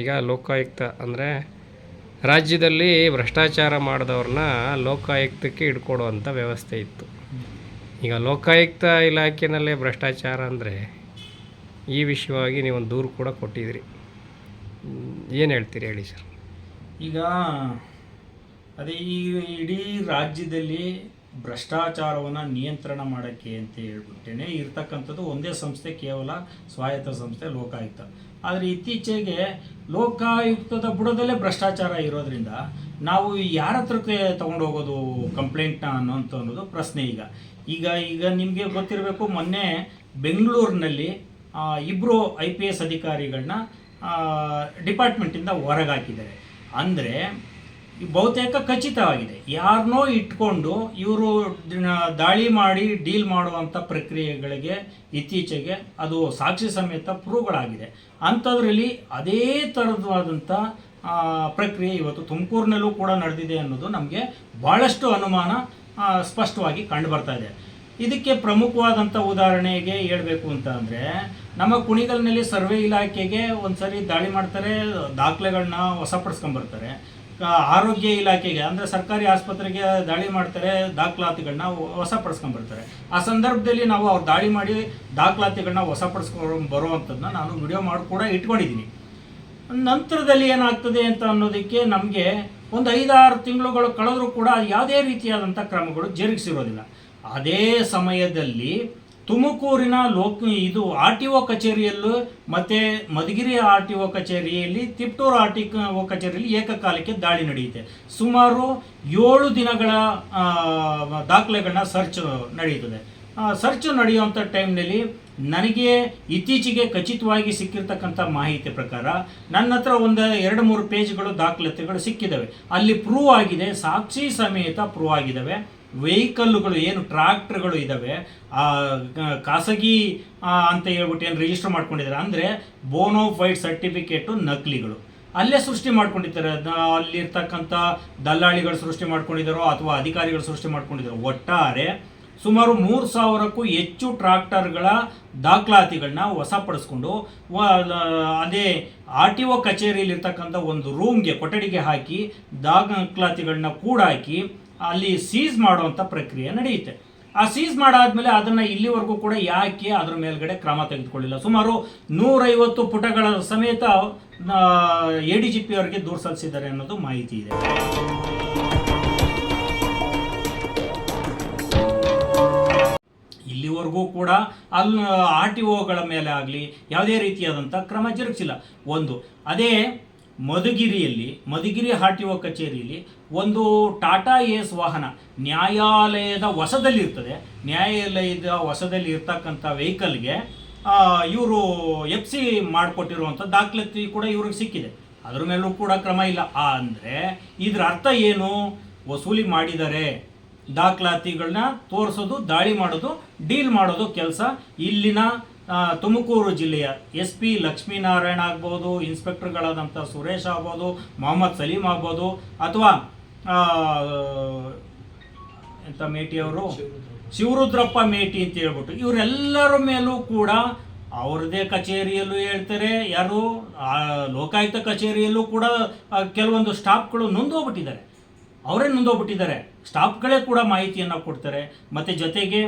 ಈಗ ಲೋಕಾಯುಕ್ತ ಅಂದರೆ ರಾಜ್ಯದಲ್ಲಿ ಭ್ರಷ್ಟಾಚಾರ ಮಾಡಿದವ್ರನ್ನ ಲೋಕಾಯುಕ್ತಕ್ಕೆ ಹಿಡ್ಕೊಡುವಂಥ ವ್ಯವಸ್ಥೆ ಇತ್ತು. ಈಗ ಲೋಕಾಯುಕ್ತ ಇಲಾಖೆಯಲ್ಲೇ ಭ್ರಷ್ಟಾಚಾರ ಅಂದರೆ ಈ ವಿಷಯವಾಗಿ ನೀವೊಂದು ದೂರು ಕೂಡ ಕೊಟ್ಟಿದ್ರಿ. ಏನು ಹೇಳ್ತೀರಿ ಹೇಳಿ ಸರ್? ಈಗ ಅದೇ ಈ ಇಡೀ ರಾಜ್ಯದಲ್ಲಿ ಭ್ರಷ್ಟಾಚಾರವನ್ನು ನಿಯಂತ್ರಣ ಮಾಡೋಕ್ಕೆ ಅಂತ ಹೇಳ್ಬಿಟ್ಟೇನೆ, ಇರ್ತಕ್ಕಂಥದ್ದು ಒಂದೇ ಸಂಸ್ಥೆ, ಕೇವಲ ಸ್ವಾಯತ್ತ ಸಂಸ್ಥೆ ಲೋಕಾಯುಕ್ತ. ಆದರೆ ಇತ್ತೀಚೆಗೆ ಲೋಕಾಯುಕ್ತದ ಬುಡದಲ್ಲೇ ಭ್ರಷ್ಟಾಚಾರ ಇರೋದ್ರಿಂದ ನಾವು ಯಾರ ಹತ್ರಕ್ಕೆ ತಗೊಂಡು ಹೋಗೋದು ಕಂಪ್ಲೇಂಟ್ನ ಅನ್ನೋಂಥ ಅನ್ನೋದು ಪ್ರಶ್ನೆ ಈಗ. ಈಗ ಈಗ ನಿಮಗೆ ಗೊತ್ತಿರಬೇಕು, ಮೊನ್ನೆ ಬೆಂಗಳೂರಿನಲ್ಲಿ ಇಬ್ಬರು ಐ ಪಿ ಎಸ್ ಅಧಿಕಾರಿಗಳನ್ನ ಡಿಪಾರ್ಟ್ಮೆಂಟಿಂದ ಹೊರಗಾಕಿದ್ದಾರೆ. ಅಂದರೆ ಬಹುತೇಕ ಖಚಿತವಾಗಿದೆ. ಯಾರನ್ನೋ ಇಟ್ಕೊಂಡು ಇವರು ದಾಳಿ ಮಾಡಿ ಡೀಲ್ ಮಾಡುವಂಥ ಪ್ರಕ್ರಿಯೆಗಳಿಗೆ ಇತ್ತೀಚೆಗೆ ಅದು ಸಾಕ್ಷಿ ಸಮೇತ ಪ್ರೂವ್ಗಳಾಗಿದೆ. ಅಂಥದ್ರಲ್ಲಿ ಅದೇ ಥರದಾದಂಥ ಪ್ರಕ್ರಿಯೆ ಇವತ್ತು ತುಮಕೂರಿನಲ್ಲೂ ಕೂಡ ನಡೆದಿದೆ ಅನ್ನೋದು ನಮಗೆ ಭಾಳಷ್ಟು ಅನುಮಾನ ಸ್ಪಷ್ಟವಾಗಿ ಕಂಡು ಬರ್ತಾ ಇದೆ. ಇದಕ್ಕೆ ಪ್ರಮುಖವಾದಂಥ ಉದಾಹರಣೆಗೆ ಹೇಳಬೇಕು ಅಂತ ಅಂದರೆ, ನಮ್ಮ ಕುಣಿಗಲ್ನಲ್ಲಿ ಸರ್ವೆ ಇಲಾಖೆಗೆ ಒಂದು ಸರಿ ದಾಳಿ ಮಾಡ್ತಾರೆ ದಾಖಲೆಗಳನ್ನ ಹೊಸಪಡಿಸ್ಕೊಂಬರ್ತಾರೆ ಆರೋಗ್ಯ ಇಲಾಖೆಗೆ, ಅಂದರೆ ಸರ್ಕಾರಿ ಆಸ್ಪತ್ರೆಗೆ ದಾಳಿ ಮಾಡ್ತಾರೆ ದಾಖಲಾತಿಗಳನ್ನ ವಶಪಡಿಸ್ಕೊಂಬರ್ತಾರೆ ಆ ಸಂದರ್ಭದಲ್ಲಿ ನಾವು ಅವ್ರು ದಾಳಿ ಮಾಡಿ ದಾಖಲಾತಿಗಳನ್ನ ವಶಪಡಿಸ್ಕೊಂಡು ಬರುವಂಥದ್ದನ್ನ ನಾನು ವಿಡಿಯೋ ಮಾಡಿ ಕೂಡ ಇಟ್ಕೊಂಡಿದ್ದೀನಿ. ನಂತರದಲ್ಲಿ ಏನಾಗ್ತದೆ ಅಂತ ಅನ್ನೋದಕ್ಕೆ ನಮಗೆ ಒಂದು ಐದಾರು ತಿಂಗಳುಗಳು ಕಳೆದರೂ ಕೂಡ ಯಾವುದೇ ರೀತಿಯಾದಂಥ ಕ್ರಮಗಳು ಜರುಗಿಸಿರೋದಿಲ್ಲ. ಅದೇ ಸಮಯದಲ್ಲಿ ತುಮಕೂರಿನ ಲೋಕ ಇದು ಆರ್ ಟಿ ಒ ಕಚೇರಿಯಲ್ಲೂ ಮತ್ತು ಮಧುಗಿರಿ ಆರ್ ಟಿ ಒ ಕಚೇರಿಯಲ್ಲಿ, ತಿಪ್ಟೂರು ಆರ್ ಟಿ ಒ ಕಚೇರಿಯಲ್ಲಿ ಏಕಕಾಲಕ್ಕೆ ದಾಳಿ ನಡೆಯುತ್ತೆ. ಸುಮಾರು ಏಳು ದಿನಗಳ ದಾಖಲೆಗಳನ್ನ ಸರ್ಚ್ ನಡೆಯುತ್ತದೆ. ಸರ್ಚ್ ನಡೆಯುವಂಥ ಟೈಮ್ನಲ್ಲಿ ನನಗೆ ಇತ್ತೀಚೆಗೆ ಖಚಿತವಾಗಿ ಸಿಕ್ಕಿರ್ತಕ್ಕಂಥ ಮಾಹಿತಿ ಪ್ರಕಾರ ನನ್ನ ಹತ್ರ ಒಂದು ಎರಡು ಮೂರು ಪೇಜ್ಗಳು ದಾಖಲಾತಿಗಳು ಸಿಕ್ಕಿದ್ದಾವೆ ಅಲ್ಲಿ ಪ್ರೂವ್ ಆಗಿದೆ, ಸಾಕ್ಷಿ ಸಮೇತ ಪ್ರೂವ್ ಆಗಿದ್ದಾವೆ ವೆಹಿಕಲ್ಗಳು ಏನು ಟ್ರಾಕ್ಟರ್ಗಳು ಇದ್ದಾವೆ ಖಾಸಗಿ ಅಂತ ಹೇಳ್ಬಿಟ್ಟು ಏನು ರಿಜಿಸ್ಟರ್ ಮಾಡ್ಕೊಂಡಿದ್ದಾರೆ ಅಂದರೆ ಬೋನೋಫೈಡ್ ಸರ್ಟಿಫಿಕೇಟು ನಕಲಿಗಳು. ಅಲ್ಲೇ ಸೃಷ್ಟಿ ಮಾಡ್ಕೊಂಡಿದ್ದಾರೆ ಅಲ್ಲಿರ್ತಕ್ಕಂಥ ದಲ್ಲಾಳಿಗಳು ಸೃಷ್ಟಿ ಮಾಡ್ಕೊಂಡಿದ್ದಾರೋ ಅಥವಾ ಅಧಿಕಾರಿಗಳು ಸೃಷ್ಟಿ ಮಾಡ್ಕೊಂಡಿದ್ದಾರೋ ಒಟ್ಟಾರೆ ಸುಮಾರು ಮೂರು ಸಾವಿರಕ್ಕೂ ಹೆಚ್ಚು ಟ್ರಾಕ್ಟರ್ಗಳ ದಾಖಲಾತಿಗಳನ್ನ ವಶಪಡಿಸ್ಕೊಂಡು ಅದೇ ಆರ್ ಟಿ ಒ ಕಚೇರಿಯಲ್ಲಿರ್ತಕ್ಕಂಥ ಒಂದು ರೂಮ್ಗೆ ಕೊಠಡಿಗೆ ಹಾಕಿ ದಾಖಲಾತಿಗಳನ್ನ ಕೂಡ ಹಾಕಿ ಅಲ್ಲಿ ಸೀಸ್ ಮಾಡುವಂಥ ಪ್ರಕ್ರಿಯೆ ನಡೆಯುತ್ತೆ. ಆ ಸೀಸ್ ಮಾಡಾದ್ಮೇಲೆ ಅದನ್ನು ಇಲ್ಲಿವರೆಗೂ ಕೂಡ ಯಾಕೆ ಅದರ ಮೇಲ್ಗಡೆ ಕ್ರಮ ತೆಗೆದುಕೊಳ್ಳಿಲ್ಲ? ಸುಮಾರು ನೂರೈವತ್ತು ಪುಟಗಳ ಸಮೇತ ಎ ಡಿ ಜಿ ಪಿ ಅವರಿಗೆ ದೂರು ಸಲ್ಲಿಸಿದ್ದಾರೆ ಅನ್ನೋದು ಮಾಹಿತಿ ಇದೆ. ಇಲ್ಲಿವರೆಗೂ ಕೂಡ ಅಲ್ಲಿ ಆರ್ ಟಿ ಒಗಳ ಮೇಲೆ ಆಗಲಿ ಯಾವುದೇ ರೀತಿಯಾದಂಥ ಕ್ರಮ ಜರುಗಿಸಿಲ್ಲ. ಒಂದು, ಅದೇ ಮಧುಗಿರಿಯಲ್ಲಿ, ಮಧುಗಿರಿ ಆರ್ ಟಿ ಒ ಕಚೇರಿಯಲ್ಲಿ ಒಂದು ಟಾಟಾ ಎಸ್ ವಾಹನ ನ್ಯಾಯಾಲಯದ ವಶದಲ್ಲಿರ್ತದೆ. ನ್ಯಾಯಾಲಯದ ವಶದಲ್ಲಿ ಇರ್ತಕ್ಕಂಥ ವೆಹಿಕಲ್ಗೆ ಇವರು ಎಫ್ ಸಿ ಮಾಡಿಕೊಟ್ಟಿರುವಂಥ ದಾಖಲಾತಿ ಕೂಡ ಇವ್ರಿಗೆ ಸಿಕ್ಕಿದೆ. ಅದ್ರ ಮೇಲೂ ಕೂಡ ಕ್ರಮ ಇಲ್ಲ. ಅಂದರೆ ಇದರ ಅರ್ಥ ಏನು? ವಸೂಲಿ ಮಾಡಿದ್ದಾರೆ ದಾಖಲಾತಿಗಳನ್ನ ತೋರಿಸೋದು, ದಾಳಿ ಮಾಡೋದು, ಡೀಲ್ ಮಾಡೋದು ಕೆಲಸ. ಇಲ್ಲಿನ ತುಮಕೂರು ಜಿಲ್ಲೆಯ ಎಸ್ ಪಿ ಲಕ್ಷ್ಮೀನಾರಾಯಣ ಆಗ್ಬೋದು, ಇನ್ಸ್ಪೆಕ್ಟರ್ಗಳಾದಂಥ ಸುರೇಶ್ ಆಗ್ಬೋದು, ಮೊಹಮ್ಮದ್ ಸಲೀಂ ಆಗ್ಬೋದು, ಅಥವಾ ಎಂಥ ಮೇಟಿಯವರು ಶಿವರುದ್ರಪ್ಪ ಮೇಟಿ ಅಂತ ಹೇಳ್ಬಿಟ್ಟು, ಇವರೆಲ್ಲರ ಮೇಲೂ ಕೂಡ ಅವ್ರದ್ದೇ ಕಚೇರಿಯಲ್ಲೂ ಹೇಳ್ತಾರೆ, ಯಾರು ಲೋಕಾಯುಕ್ತ ಕಚೇರಿಯಲ್ಲೂ ಕೂಡ ಕೆಲವೊಂದು ಸ್ಟಾಫ್ಗಳು ನೊಂದೋಗ್ಬಿಟ್ಟಿದ್ದಾರೆ. ಅವರೇ ನೊಂದೋಗ್ಬಿಟ್ಟಿದ್ದಾರೆ. ಸ್ಟಾಫ್ಗಳೇ ಕೂಡ ಮಾಹಿತಿಯನ್ನು ಕೊಡ್ತಾರೆ. ಮತ್ತು ಜೊತೆಗೆ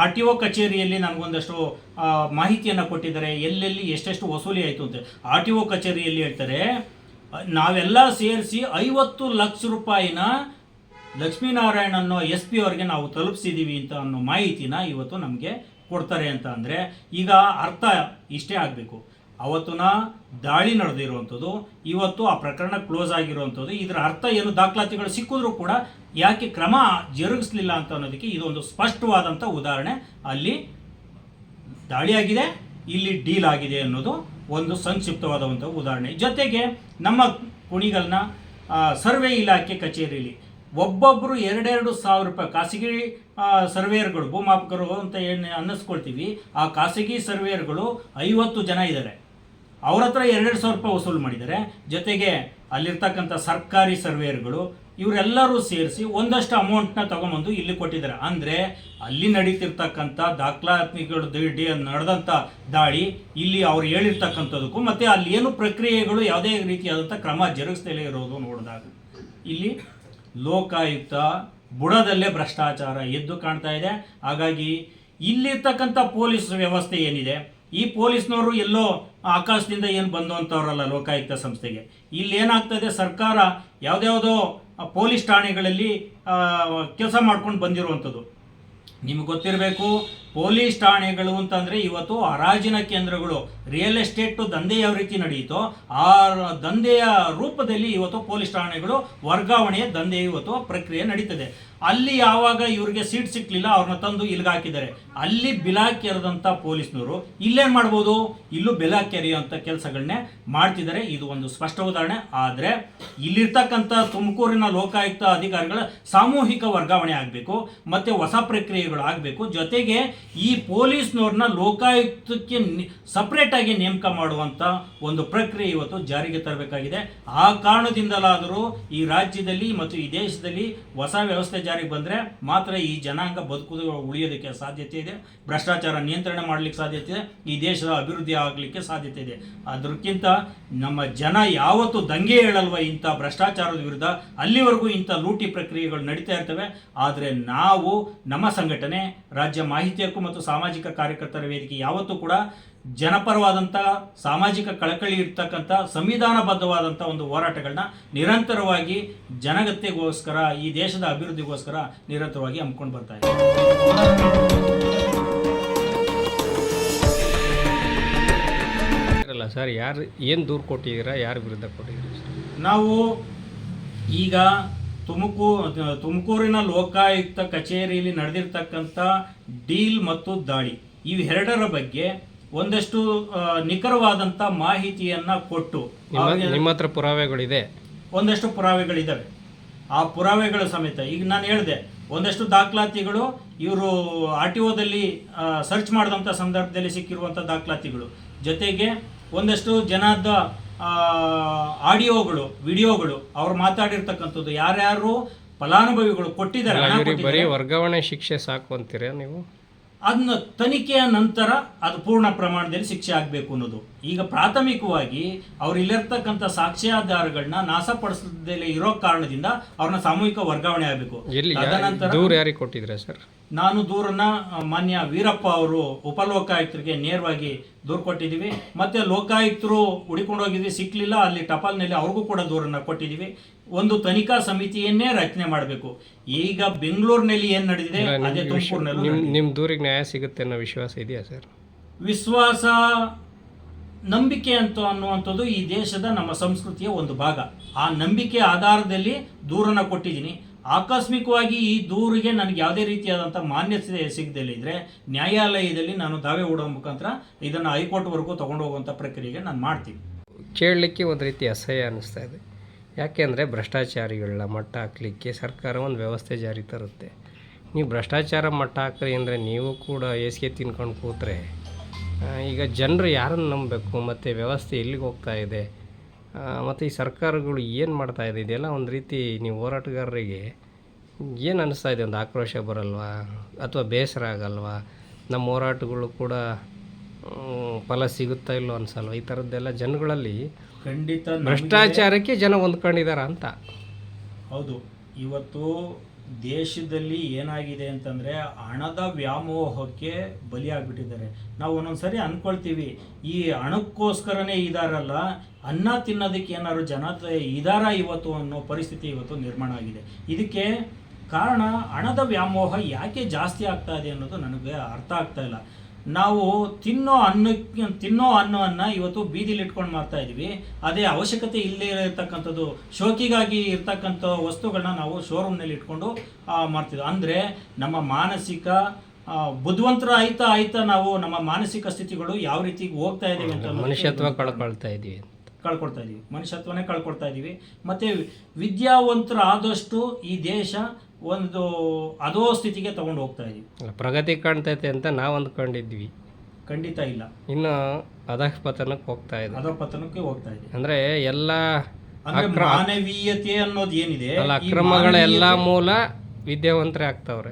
ಆರ್ ಟಿ ಒ ಕಚೇರಿಯಲ್ಲಿ ನನಗೊಂದಷ್ಟು ಮಾಹಿತಿಯನ್ನು ಕೊಟ್ಟಿದ್ದಾರೆ. ಎಲ್ಲೆಲ್ಲಿ ಎಷ್ಟೆಷ್ಟು ವಸೂಲಿ ಆಯಿತು ಅಂತ. ಆರ್ ಟಿ ಒ ಕಚೇರಿಯಲ್ಲಿ ಹೇಳ್ತಾರೆ, ನಾವೆಲ್ಲ ಸೇರಿಸಿ ಐವತ್ತು ಲಕ್ಷ ರೂಪಾಯಿನ ಲಕ್ಷ್ಮೀನಾರಾಯಣ ಅನ್ನೋ ಎಸ್ ಪಿ ಅವರಿಗೆ ನಾವು ತಲುಪಿಸಿದ್ದೀವಿ ಅಂತ ಅನ್ನೋ ಮಾಹಿತಿನ ಇವತ್ತು ನಮಗೆ ಕೊಡ್ತಾರೆ ಅಂತ ಅಂದರೆ ಈಗ ಅರ್ಥ ಇಷ್ಟೇ ಆಗಬೇಕು. ಅವತ್ತಿನ ದಾಳಿ ನಡೆದಿರುವಂಥದ್ದು, ಇವತ್ತು ಆ ಪ್ರಕರಣ ಕ್ಲೋಸ್ ಆಗಿರುವಂಥದ್ದು, ಇದರ ಅರ್ಥ ಏನು? ದಾಖಲಾತಿಗಳು ಸಿಕ್ಕಿದ್ರು ಕೂಡ ಯಾಕೆ ಕ್ರಮ ಜರುಗಿಸಲಿಲ್ಲ ಅಂತ ಅನ್ನೋದಕ್ಕೆ ಇದೊಂದು ಸ್ಪಷ್ಟವಾದಂಥ ಉದಾಹರಣೆ. ಅಲ್ಲಿ ದಾಳಿಯಾಗಿದೆ ಇಲ್ಲಿ ಡೀಲ್ ಆಗಿದೆ ಅನ್ನೋದು ಒಂದು ಸಂಕ್ಷಿಪ್ತವಾದಂಥ ಉದಾಹರಣೆ. ಜೊತೆಗೆ ನಮ್ಮ ಕುಣಿಗಲ್ನ ಸರ್ವೆ ಇಲಾಖೆ ಕಚೇರಿಯಲ್ಲಿ ಒಬ್ಬೊಬ್ಬರು ಎರಡೆರಡು ಸಾವಿರ ರೂಪಾಯಿ ಖಾಸಗಿ ಸರ್ವೇಯರ್ಗಳು, ಭೂಮಾಪಕರು ಅಂತ ಏನು ಅನ್ನಿಸ್ಕೊಳ್ತೀವಿ, ಆ ಖಾಸಗಿ ಸರ್ವೇಯರ್ಗಳು ಐವತ್ತು ಜನ ಇದ್ದಾರೆ. ಅವ್ರ ಹತ್ರ ಎರಡೆರಡು ಸಾವಿರ ರೂಪಾಯಿ ವಸೂಲು ಮಾಡಿದ್ದಾರೆ. ಜೊತೆಗೆ ಅಲ್ಲಿರ್ತಕ್ಕಂಥ ಸರ್ಕಾರಿ ಸರ್ವೇಯರ್ಗಳು ಇವರೆಲ್ಲರೂ ಸೇರಿಸಿ ಒಂದಷ್ಟು ಅಮೌಂಟ್ನ ತಗೊಂಬಂದು ಇಲ್ಲಿ ಕೊಟ್ಟಿದ್ದಾರೆ. ಅಂದರೆ ಅಲ್ಲಿ ನಡೀತಿರ್ತಕ್ಕಂಥ ದಾಖಲಾತ್ಮಿಗಳು ಡಿ, ನಡೆದಂಥ ದಾಳಿ, ಇಲ್ಲಿ ಅವ್ರು ಹೇಳಿರ್ತಕ್ಕಂಥದಕ್ಕೂ ಮತ್ತು ಅಲ್ಲಿ ಏನು ಪ್ರಕ್ರಿಯೆಗಳು ಯಾವುದೇ ರೀತಿಯಾದಂಥ ಕ್ರಮ ಜರುಗಿಸ್ತಲೇ ಇರೋದು ನೋಡಿದಾಗ ಇಲ್ಲಿ ಲೋಕಾಯುಕ್ತ ಬುಡದಲ್ಲೇ ಭ್ರಷ್ಟಾಚಾರ ಎದ್ದು ಕಾಣ್ತಾ ಇದೆ. ಹಾಗಾಗಿ ಇಲ್ಲಿರ್ತಕ್ಕಂಥ ಪೊಲೀಸ್ ವ್ಯವಸ್ಥೆ ಏನಿದೆ? ಈ ಪೊಲೀಸ್ನವರು ಎಲ್ಲೋ ಆಕಾಶದಿಂದ ಏನು ಬಂದಂಥವ್ರಲ್ಲ ಲೋಕಾಯುಕ್ತ ಸಂಸ್ಥೆಗೆ. ಇಲ್ಲಿ ಏನಾಗ್ತದೆ ಸರ್ಕಾರ ಯಾವುದ್ಯಾವುದೋ ಪೊಲೀಸ್ ಠಾಣೆಗಳಲ್ಲಿ ಕೆಲಸ ಮಾಡ್ಕೊಂಡು ಬಂದಿರುವಂಥದ್ದು. ನಿಮಗೆ ಗೊತ್ತಿರಬೇಕು, ಪೊಲೀಸ್ ಠಾಣೆಗಳು ಅಂತಂದರೆ ಇವತ್ತು ಹರಾಜಿನ ಕೇಂದ್ರಗಳು, ರಿಯಲ್ ಎಸ್ಟೇಟು ದಂಧೆ ಯಾವ ರೀತಿ ನಡೆಯಿತೋ, ಆ ದಂಧೆಯ ರೂಪದಲ್ಲಿ ಇವತ್ತು ಪೊಲೀಸ್ ಠಾಣೆಗಳು ವರ್ಗಾವಣೆಯ ದಂಧೆ ಇವತ್ತು ಪ್ರಕ್ರಿಯೆ ನಡೀತದೆ. ಅಲ್ಲಿ ಯಾವಾಗ ಇವರಿಗೆ ಸೀಟ್ ಸಿಕ್ಕಲಿಲ್ಲ ಅವ್ರನ್ನ ತಂದು ಇಲ್ಲಿಗೆ ಹಾಕಿದ್ದಾರೆ. ಅಲ್ಲಿ ಬಿಲಾ ಕೆರೆದಂಥ ಪೊಲೀಸ್ನವರು ಇಲ್ಲೇನು ಮಾಡ್ಬೋದು? ಇಲ್ಲೂ ಬೆಲಾಕ್ ಕೆರೆಯುವಂಥ ಕೆಲಸಗಳನ್ನೇ ಮಾಡ್ತಿದ್ದಾರೆ. ಇದು ಒಂದು ಸ್ಪಷ್ಟ ಉದಾಹರಣೆ. ಆದರೆ ಇಲ್ಲಿರ್ತಕ್ಕಂಥ ತುಮಕೂರಿನ ಲೋಕಾಯುಕ್ತ ಅಧಿಕಾರಿಗಳ ಸಾಮೂಹಿಕ ವರ್ಗಾವಣೆ ಆಗಬೇಕು, ಮತ್ತು ಹೊಸ ಪ್ರಕ್ರಿಯೆಗಳು ಆಗಬೇಕು. ಜೊತೆಗೆ ಈ ಪೊಲೀಸ್ನವ್ರನ್ನ ಲೋಕಾಯುಕ್ತಕ್ಕೆ ಸಪ್ರೇಟಾಗಿ ನೇಮಕ ಮಾಡುವಂಥ ಒಂದು ಪ್ರಕ್ರಿಯೆ ಇವತ್ತು ಜಾರಿಗೆ ತರಬೇಕಾಗಿದೆ. ಆ ಕಾರಣದಿಂದಲಾದರೂ ಈ ರಾಜ್ಯದಲ್ಲಿ ಮತ್ತು ಈ ದೇಶದಲ್ಲಿ ಹೊಸ ವ್ಯವಸ್ಥೆ ಜಾರಿಗೆ ಬಂದರೆ ಮಾತ್ರ ಈ ಜನಾಂಗ ಬದುಕು ಉಳಿಯೋದಕ್ಕೆ ಸಾಧ್ಯತೆ ಇದೆ. ಭ್ರಷ್ಟಾಚಾರ ನಿಯಂತ್ರಣ ಮಾಡಲಿಕ್ಕೆ ಸಾಧ್ಯತೆ ಇದೆ ಈ ದೇಶದ ಅಭಿವೃದ್ಧಿ ಆಗಲಿಕ್ಕೆ ಸಾಧ್ಯತೆ ಇದೆ ಅದಕ್ಕಿಂತ ನಮ್ಮ ಜನ ಯಾವತ್ತು ದಂಗೆ ಹೇಳಲ್ವ ಇಂಥ ಭ್ರಷ್ಟಾಚಾರದ ವಿರುದ್ಧ? ಅಲ್ಲಿವರೆಗೂ ಇಂಥ ಲೂಟಿ ಪ್ರಕ್ರಿಯೆಗಳು ನಡೀತಾ ಇರ್ತವೆ. ಆದರೆ ನಾವು, ನಮ್ಮ ಸಂಘಟನೆ, ರಾಜ್ಯ ಮಾಹಿತಿ ಹಕ್ಕು ಮತ್ತು ಸಾಮಾಜಿಕ ಕಾರ್ಯಕರ್ತರ ವೇದಿಕೆ ಯಾವತ್ತೂ ಕೂಡ ಜನಪರವಾದಂಥ ಸಾಮಾಜಿಕ ಕಳಕಳಿ ಇರ್ತಕ್ಕಂಥ ಸಂವಿಧಾನಬದ್ಧವಾದಂಥ ಒಂದು ಹೋರಾಟಗಳನ್ನ ನಿರಂತರವಾಗಿ ಜನಗತ್ತೆಗೋಸ್ಕರ ಈ ದೇಶದ ಅಭಿವೃದ್ಧಿಗೋಸ್ಕರ ನಿರಂತರವಾಗಿ ಹಮ್ಮಿಕೊಂಡು ಬರ್ತಾ ಇದೆ. ಇರಲ್ಲ ಸರ್ ಯಾರು ಏನು ದೂರು ಕೊಟ್ಟಿದ್ದೀರಾ ಯಾರ ವಿರುದ್ಧ ಕೊಟ್ಟಿದ್ದೀರಾ ನಾವು ಈಗ ತುಮಕೂ ತುಮಕೂರಿನ ಲೋಕಾಯುಕ್ತ ಕಚೇರಿಯಲ್ಲಿ ನಡೆದಿರ್ತಕ್ಕಂಥ ಡೀಲ್ ಮತ್ತು ದಾಳಿ ಇವೆರಡರ ಬಗ್ಗೆ ಒಂದಷ್ಟು ನಿಖರವಾದಂತ ನಿಖರವಾದಂಥ ಮಾಹಿತಿಯನ್ನ ಕೊಟ್ಟು ನಿಮ್ಮ ಹತ್ರ ಪುರಾವೆಗಳಿದೆ. ಒಂದಷ್ಟು ಪುರಾವೆಗಳಿದ್ದಾವೆ ಆ ಪುರಾವೆಗಳ ಸಮೇತ ಈಗ ನಾನು ಹೇಳಿದೆ ಒಂದಷ್ಟು ದಾಖಲಾತಿಗಳು ಇವರು ಆರ್ ಟಿ ಒದಲ್ಲಿ ಸರ್ಚ್ ಮಾಡಿದಂಥ ಸಂದರ್ಭದಲ್ಲಿ ಸಿಕ್ಕಿರುವಂಥ ದಾಖಲಾತಿಗಳು. ಜೊತೆಗೆ ಒಂದಷ್ಟು ಜನದ ಆಡಿಯೋಗಳು ವಿಡಿಯೋಗಳು ಅವ್ರು ಮಾತಾಡಿರ್ತಕ್ಕಂಥದ್ದು. ಯಾರ್ಯಾರು ಫಲಾನುಭವಿಗಳು ಕೊಟ್ಟಿದ್ದಾರೆ ಬರೀ ಕೊಟ್ಟಿದ್ದಾರೆ, ವರ್ಗಾವಣೆ ಶಿಕ್ಷೆ ಸಾಕು ಅಂತೀರಾ ನೀವು? ಅದನ್ನ ತನಿಖೆಯ ನಂತರ ಅದು ಪೂರ್ಣ ಪ್ರಮಾಣದಲ್ಲಿ ಶಿಕ್ಷೆ ಆಗಬೇಕು ಅನ್ನೋದು. ಈಗ ಪ್ರಾಥಮಿಕವಾಗಿ ಅವ್ರು ಇಲ್ಲಿರ್ತಕ್ಕಂಥ ಸಾಕ್ಷ್ಯಾಧಾರಗಳನ್ನ ನಾಶಪಡಿಸದಲ್ಲೇ ಇರೋ ಕಾರಣದಿಂದ ಅವ್ರನ್ನ ಸಾಮೂಹಿಕ ವರ್ಗಾವಣೆ ಆಗಬೇಕು. ಎಲ್ಲಿ ಯಾ- ತದನಂತರ ದೂರು ಯಾರಿಗೆ ಸರ್? ನಾನು ದೂರನ್ನ ಮಾನ್ಯ ವೀರಪ್ಪ ಅವರು ಉಪಲೋಕಾಯುಕ್ತರಿಗೆ ನೇರವಾಗಿ ದೂರು ಕೊಟ್ಟಿದ್ದೀವಿ. ಮತ್ತೆ ಲೋಕಾಯುಕ್ತರು ಹುಡಿಕೊಂಡು ಹೋಗಿದ್ವಿ ಸಿಕ್ಕಲಿಲ್ಲ ಅಲ್ಲಿ ಟಪಾಲ್ನಲ್ಲಿ ಅವ್ರಿಗೂ ಕೂಡ ದೂರನ್ನ ಕೊಟ್ಟಿದ್ದೀವಿ. ಒಂದು ತನಿಖಾ ಸಮಿತಿಯನ್ನೇ ರಚನೆ ಮಾಡಬೇಕು. ಈಗ ಬೆಂಗಳೂರಿನಲ್ಲಿ ಏನ್ ನಡೆದಿದೆ ಅದೇ ತುಮಕೂರಿನಲ್ಲಿ ನಿಮ್ಮ ದೂರಿಗೆ ನ್ಯಾಯ ಸಿಗುತ್ತೆ ಅನ್ನೋ ವಿಶ್ವಾಸ ಇದೆಯಾ ಸರ್? ವಿಶ್ವಾಸ ನಂಬಿಕೆ ಅಂತ ಅನ್ನುವಂಥದ್ದು ಈ ದೇಶದ ನಮ್ಮ ಸಂಸ್ಕೃತಿಯ ಒಂದು ಭಾಗ. ಆ ನಂಬಿಕೆ ಆಧಾರದಲ್ಲಿ ದೂರನ್ನ ಕೊಟ್ಟಿದ್ದೀನಿ. ಆಕಸ್ಮಿಕವಾಗಿ ಈ ದೂರಿಗೆ ನನಗೆ ಯಾವುದೇ ರೀತಿಯಾದಂಥ ಮಾನ್ಯತೆ ಸಿಗದಲ್ಲಿದ್ದರೆ ನ್ಯಾಯಾಲಯದಲ್ಲಿ ನಾನು ದಾವೆ ಹೂಡೋ ಮುಖಾಂತರ ಇದನ್ನು ಹೈಕೋರ್ಟ್ವರೆಗೂ ತೊಗೊಂಡು ಹೋಗುವಂಥ ಪ್ರಕ್ರಿಯೆಗೆ ನಾನು ಮಾಡ್ತೀನಿ. ಕೇಳಲಿಕ್ಕೆ ಒಂದು ರೀತಿ ಅಸಹ್ಯ ಅನ್ನಿಸ್ತಾ ಇದೆ. ಯಾಕೆಂದರೆ ಭ್ರಷ್ಟಾಚಾರಿಗಳ ಮಟ್ಟ ಹಾಕಲಿಕ್ಕೆ ಸರ್ಕಾರ ಒಂದು ವ್ಯವಸ್ಥೆ ಜಾರಿ ತರುತ್ತೆ. ನೀವು ಭ್ರಷ್ಟಾಚಾರ ಮಟ್ಟ ಹಾಕ್ರಿ ಅಂದರೆ ನೀವು ಕೂಡ ಏಸಿಗೆ ತಿನ್ಕೊಂಡು ಕೂತ್ರೆ ಈಗ ಜನರು ಯಾರನ್ನು ನಂಬಬೇಕು? ಮತ್ತು ವ್ಯವಸ್ಥೆ ಎಲ್ಲಿಗೆ ಹೋಗ್ತಾ ಇದೆ? ಮತ್ತು ಈ ಸರ್ಕಾರಗಳು ಏನು ಮಾಡ್ತಾ ಇದೆ? ಇದೆಲ್ಲ ಒಂದು ರೀತಿ ನೀವು ಹೋರಾಟಗಾರರಿಗೆ ಏನು ಅನ್ನಿಸ್ತಾ ಇದೆ? ಒಂದು ಆಕ್ರೋಶ ಬರಲ್ವಾ? ಅಥವಾ ಬೇಸರ ಆಗಲ್ವಾ? ನಮ್ಮ ಹೋರಾಟಗಳು ಕೂಡ ಫಲ ಸಿಗುತ್ತಾ ಇಲ್ಲೋ ಅನ್ಸಲ್ವ? ಈ ಥರದ್ದೆಲ್ಲ ಜನಗಳಲ್ಲಿ ಖಂಡಿತ ಭ್ರಷ್ಟಾಚಾರಕ್ಕೆ ಜನ ಹೊಂದ್ಕೊಂಡಿದ್ದಾರೆ ಅಂತ. ಹೌದು. ಇವತ್ತು ದೇಶದಲ್ಲಿ ಏನಾಗಿದೆ ಅಂತಂದರೆ ಹಣದ ವ್ಯಾಮೋಹಕ್ಕೆ ಬಲಿಯಾಗ್ಬಿಟ್ಟಿದ್ದಾರೆ. ನಾವು ಒಂದೊಂದ್ಸರಿ ಅಂದ್ಕೊಳ್ತೀವಿ ಈ ಹಣಕ್ಕೋಸ್ಕರನೇ ಇದಾರಲ್ಲ, ಅನ್ನ ತಿನ್ನೋದಕ್ಕೆ ಏನಾದ್ರು ಜನ ತ- ಇದಾರ ಇವತ್ತು ಅನ್ನೋ ಪರಿಸ್ಥಿತಿ ಇವತ್ತು ನಿರ್ಮಾಣ ಆಗಿದೆ. ಇದಕ್ಕೆ ಕಾರಣ ಹಣದ ವ್ಯಾಮೋಹ ಯಾಕೆ ಜಾಸ್ತಿ ಆಗ್ತಾ ಇದೆ ಅನ್ನೋದು ನನಗೆ ಅರ್ಥ ಆಗ್ತಾ ಇಲ್ಲ. ನಾವು ತಿನ್ನೋ ಅನ್ನಕ್ಕೆ ತಿನ್ನೋ ಅನ್ನವನ್ನು ಇವತ್ತು ಬೀದಿಲಿ ಇಟ್ಕೊಂಡು ಮಾಡ್ತಾ ಇದೀವಿ. ಅದೇ ಅವಶ್ಯಕತೆ ಇಲ್ಲೇ ಇರತಕ್ಕಂಥದ್ದು ಶೋಕಿಗಾಗಿ ಇರ್ತಕ್ಕಂಥ ವಸ್ತುಗಳನ್ನ ನಾವು ಶೋರೂಮ್ನಲ್ಲಿ ಇಟ್ಕೊಂಡು ಮಾಡ್ತಿದ್ವಿ. ಅಂದರೆ ನಮ್ಮ ಮಾನಸಿಕ ಬುದ್ಧಿವಂತರ ಆಯ್ತಾ ಆಯ್ತಾ ನಾವು ನಮ್ಮ ಮಾನಸಿಕ ಸ್ಥಿತಿಗಳು ಯಾವ ರೀತಿ ಹೋಗ್ತಾ ಇದ್ದೀವಿ ಅಂತ ಮನುಷ್ಯತ್ವ ಕಳ್ಕೊಳ್ತಾ ಇದ್ದೀವಿ ಕಳ್ಕೊಳ್ತಾ ಇದ್ದೀವಿ ಮನುಷ್ಯತ್ವನೇ ಕಳ್ಕೊಳ್ತಾ ಇದ್ದೀವಿ ಮತ್ತೆ ವಿದ್ಯಾವಂತರ ಆದಷ್ಟು ಈ ದೇಶ ಒಂದು ಅದೋ ಸ್ಥಿತಿಗೆ ತಗೊಂಡು ಹೋಗ್ತಾ ಇದೀವಿ ಅಲ್ಲ, ಪ್ರಗತಿ ಕಾಣ್ತೈತೆ ಅಂತ ನಾವು ಅಂದ್ಕೊಂಡಿದ್ವಿ. ಖಂಡಿತ ಇಲ್ಲ. ಇನ್ನು ಅಧಃಪತನಕ್ಕೆ ಹೋಗ್ತಾ ಇದೆ. ಅದೋ ಪತನಕ್ಕೆ ಹೋಗ್ತಾ ಇದೆ. ಅಂದ್ರೆ ಎಲ್ಲ ಅಂದ್ರೆ ಮಾನವೀಯತೆ ಅನ್ನೋದು ಏನಿದೆ? ಅಲ್ಲ ಈ ಅಕ್ರಮಗಳ ಎಲ್ಲ ಮೂಲ ವಿದ್ಯಾವಂತರೇ ಆಗ್ತಾವ್ರೆ.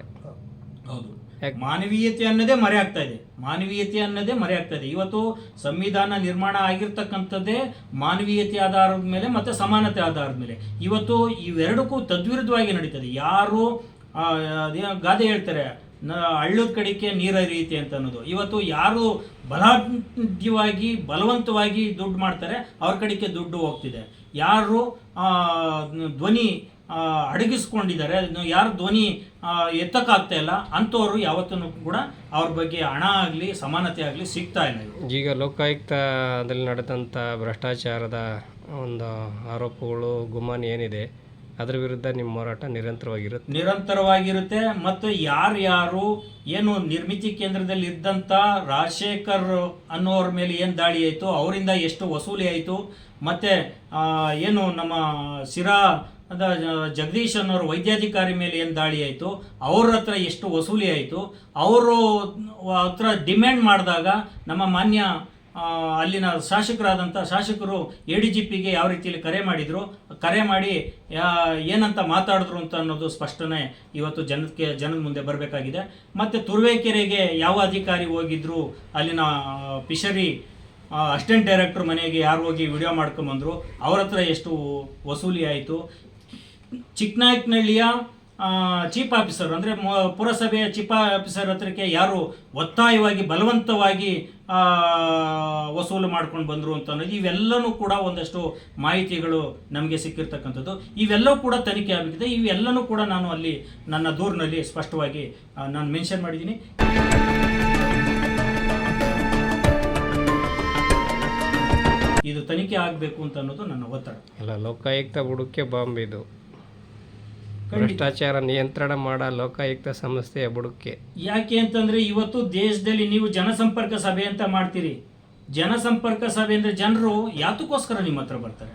ಹೌದು. ಮಾನವೀಯತೆ ಅನ್ನೋದೇ ಮರೆ ಆಗ್ತಾ ಇದೆ. ಮಾನವೀಯತೆ ಅನ್ನೋದೇ ಮರೆ ಆಗ್ತಾ ಇದೆ. ಇವತ್ತು ಸಂವಿಧಾನ ನಿರ್ಮಾಣ ಆಗಿರ್ತಕ್ಕಂಥದ್ದೇ ಮಾನವೀಯತೆ ಆಧಾರದ ಮೇಲೆ ಮತ್ತೆ ಸಮಾನತೆ ಆಧಾರದ ಮೇಲೆ. ಇವತ್ತು ಇವೆರಡಕ್ಕೂ ತದ್ವಿರುದ್ಧವಾಗಿ ನಡೀತದೆ. ಯಾರು ಗಾದೆ ಹೇಳ್ತಾರೆ ಹಳ್ಳದ ಕಡಿಕೆ ನೀರ ರೀತಿ ಅಂತ ಅನ್ನೋದು. ಇವತ್ತು ಯಾರು ಬಲಾಢ್ಯವಾಗಿ, ಬಲವಂತವಾಗಿ ದುಡ್ಡು ಮಾಡ್ತಾರೆ, ಅವ್ರ ಕಡೆಗೆ ದುಡ್ಡು ಹೋಗ್ತಿದೆ. ಯಾರು ಧ್ವನಿ ಅಡಗಿಸ್ಕೊಂಡಿದ್ದಾರೆ. ಅದನ್ನು ಯಾರು ಧ್ವನಿ ಎತ್ತಕ್ಕಾಗ್ತಾ ಇಲ್ಲ. ಅಂಥವ್ರು ಯಾವತ್ತೂ ಕೂಡ ಅವ್ರ ಬಗ್ಗೆ ಹಣ ಆಗಲಿ ಸಮಾನತೆ ಆಗಲಿ ಸಿಗ್ತಾ ಇಲ್ಲ. ಈಗ ಲೋಕಾಯುಕ್ತದಲ್ಲಿ ನಡೆದಂಥ ಭ್ರಷ್ಟಾಚಾರದ ಒಂದು ಆರೋಪಗಳು ಗುಮಾನ್ ಏನಿದೆ ಅದರ ವಿರುದ್ಧ ನಿಮ್ಮ ಹೋರಾಟ ನಿರಂತರವಾಗಿರುತ್ತೆ? ನಿರಂತರವಾಗಿರುತ್ತೆ. ಮತ್ತು ಯಾರ್ಯಾರು ಏನು ನಿರ್ಮಿತಿ ಕೇಂದ್ರದಲ್ಲಿ ಇದ್ದಂಥ ರಾಜಶೇಖರ್ ಅನ್ನೋರ ಮೇಲೆ ಏನು ದಾಳಿ ಆಯಿತು ಅವರಿಂದ ಎಷ್ಟು ವಸೂಲಿ ಆಯಿತು ಮತ್ತು ಏನು ನಮ್ಮ ಸಿರಾ ಅದ ಜಗದೀಶ್ ಅನ್ನೋರು ವೈದ್ಯಾಧಿಕಾರಿ ಮೇಲೆ ಏನು ದಾಳಿ ಆಯಿತು? ಅವ್ರ ಹತ್ರ ಎಷ್ಟು ವಸೂಲಿ ಆಯಿತು? ಅವರು ಹತ್ರ ಡಿಮ್ಯಾಂಡ್ ಮಾಡಿದಾಗ ನಮ್ಮ ಮಾನ್ಯ ಅಲ್ಲಿನ ಶಾಸಕರಾದಂಥ ಶಾಸಕರು ಎ ಡಿ ಜಿ ಪಿಗೆ ಯಾವ ರೀತಿಯಲ್ಲಿ ಕರೆ ಮಾಡಿದರು. ಕರೆ ಮಾಡಿ ಏನಂತ ಮಾತಾಡಿದ್ರು ಅಂತ ಅನ್ನೋದು ಸ್ಪಷ್ಟನೆ ಇವತ್ತು ಜನಕ್ಕೆ, ಜನದ ಮುಂದೆ ಬರಬೇಕಾಗಿದೆ. ಮತ್ತು ತುರುವೇಕೆರೆಗೆ ಯಾವ ಅಧಿಕಾರಿ ಹೋಗಿದ್ರು? ಅಲ್ಲಿನ ಫಿಷರಿ ಅಸಿಸ್ಟೆಂಟ್ ಡೈರೆಕ್ಟರ್ ಮನೆಗೆ ಯಾರು ಹೋಗಿ ವಿಡಿಯೋ ಮಾಡ್ಕೊಂಬಂದರು? ಅವ್ರ ಹತ್ರ ಎಷ್ಟು ವಸೂಲಿ ಆಯಿತು? ಚಿಕ್ಕನಾಯಕನಹಳ್ಳಿಯ ಚೀಫ್ ಆಫೀಸರ್, ಅಂದರೆ ಪುರಸಭೆಯ ಚೀಫ್ ಆಫೀಸರ್ ಹತ್ರಕ್ಕೆ ಯಾರು ಒತ್ತಾಯವಾಗಿ, ಬಲವಂತವಾಗಿ ವಸೂಲು ಮಾಡ್ಕೊಂಡು ಬಂದರು ಅಂತ ಅನ್ನೋದು ಇವೆಲ್ಲನೂ ಕೂಡ ಒಂದಷ್ಟು ಮಾಹಿತಿಗಳು ನಮಗೆ ಸಿಕ್ಕಿರ್ತಕ್ಕಂಥದ್ದು. ಇವೆಲ್ಲವೂ ಕೂಡ ತನಿಖೆ ಆಗಿದೆ ಇವೆಲ್ಲನೂ ಕೂಡ ನಾನು ಅಲ್ಲಿ ನನ್ನ ದೂರಿನಲ್ಲಿ ಸ್ಪಷ್ಟವಾಗಿ ನಾನು ಮೆನ್ಷನ್ ಮಾಡಿದ್ದೀನಿ. ಇದು ತನಿಖೆ ಆಗಬೇಕು ಅಂತ ಅನ್ನೋದು ನನ್ನ ಒತ್ತಡ. ಅಲ್ಲ, ಲೋಕಾಯುಕ್ತ ಹುಡುಕೆ ಬಾಂಬ್ ಇದು. ಭ್ರಷ್ಟಾಚಾರ ನಿಯಂತ್ರಣ ಮಾಡ ಲೋಕಾಯುಕ್ತ ಸಂಸ್ಥೆಯ ಬುಡಕ್ಕೆ ಯಾಕೆ ಅಂತಂದ್ರೆ ಇವತ್ತು ದೇಶದಲ್ಲಿ ನೀವು ಜನಸಂಪರ್ಕ ಸಭೆ ಅಂತ ಮಾಡ್ತೀರಿ. ಜನಸಂಪರ್ಕ ಸಭೆ ಅಂದ್ರೆ ಜನರು ಯಾತಕ್ಕೋಸ್ಕರ ನಿಮ್ಮ ಹತ್ರ ಬರ್ತಾರೆ?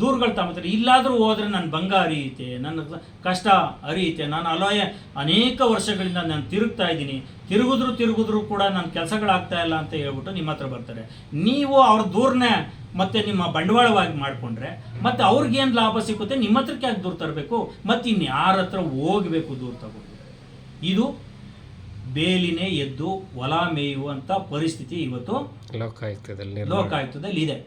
ದೂರುಗಳು ತಗೋತಾರೆ. ಇಲ್ಲಾದರೂ ಹೋದ್ರೆ ನನ್ನ ಭಂಗ ಅರಿಯುತ್ತೆ ನನ್ನ ಕಷ್ಟ ಅರಿಯುತ್ತೆ ನಾನು ಅಲೋಯ ಅನೇಕ ವರ್ಷಗಳಿಂದ ನಾನು ತಿರುಗ್ತಾ ಇದ್ದೀನಿ. ತಿರುಗಿದ್ರು ತಿರುಗಿದ್ರು ಕೂಡ ನನ್ನ ಕೆಲಸಗಳಾಗ್ತಾ ಇಲ್ಲ ಅಂತ ಹೇಳ್ಬಿಟ್ಟು ನಿಮ್ಮ ಹತ್ರ ಬರ್ತಾರೆ. ನೀವು ಅವ್ರ ದೂರನೇ ಮತ್ತೆ ನಿಮ್ಮ ಬಂಡವಾಳವಾಗಿ ಮಾಡಿಕೊಂಡ್ರೆ ಮತ್ತೆ ಅವ್ರಿಗೇನು ಲಾಭ ಸಿಗುತ್ತೆ ನಿಮ್ಮ ಹತ್ರಕ್ಕೆ ಯಾಕೆ ದೂರ ತರಬೇಕು? ಮತ್ತೆ ಇನ್ಯಾರ ಹತ್ರ ಹೋಗಬೇಕು ದೂರ ತಗೋಬೇಕು ಇದು ಬೇಲಿನೇ ಎದ್ದು ಹೊಲ ಮೇಯುವಂಥ ಪರಿಸ್ಥಿತಿ ಇವತ್ತು ಲೋಕಾಯುಕ್ತದಲ್ಲಿ ಲೋಕಾಯುಕ್ತದಲ್ಲಿ ಇದೆ.